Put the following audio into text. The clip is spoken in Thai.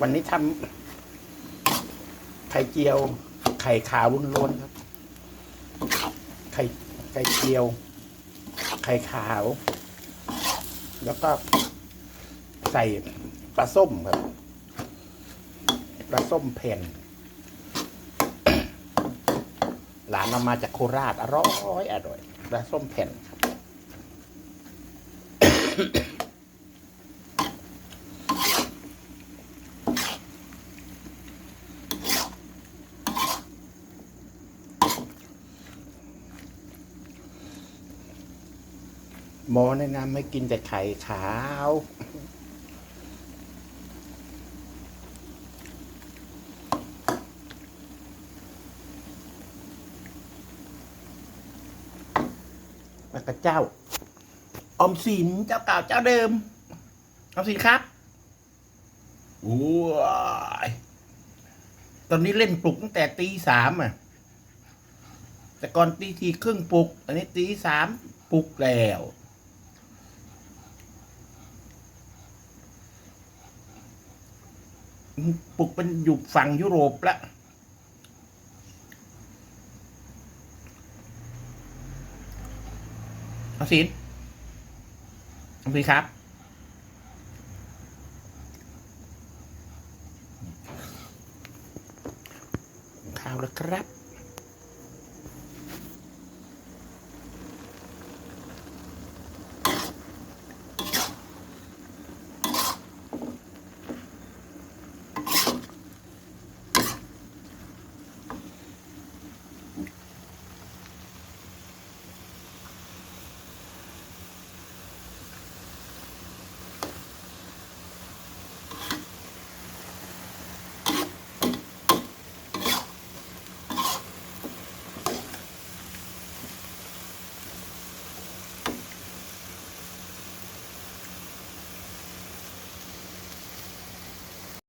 วันนี้ทำไข่เจียว ไข่ขาวล้วนๆครับ ไข่ไข่เจียว ไข่ขาว แล้วก็ใส่ปลาส้มครับปลาส้มแผ่นหลานเอามาจากโคราชอร่อยอร่อยปลาส้มแผ่นครับ หมอแนะนำให้กินแต่ไข่ขาว แล้วก็เจ้า ออมสินเจ้าเก่าเจ้าเดิม ออมสินครับว้ายตอนนี้เล่นปลุกตั้งแต่ตีสามอะ แต่ก่อนตีทีครึ่งปลุก อันนี้ตีสามปลุกแล้ว ปลุกเป็นอยู่ฝั่งยุโรปแล้วเอาสินเอาสิครับ ข้าวแล้วครับ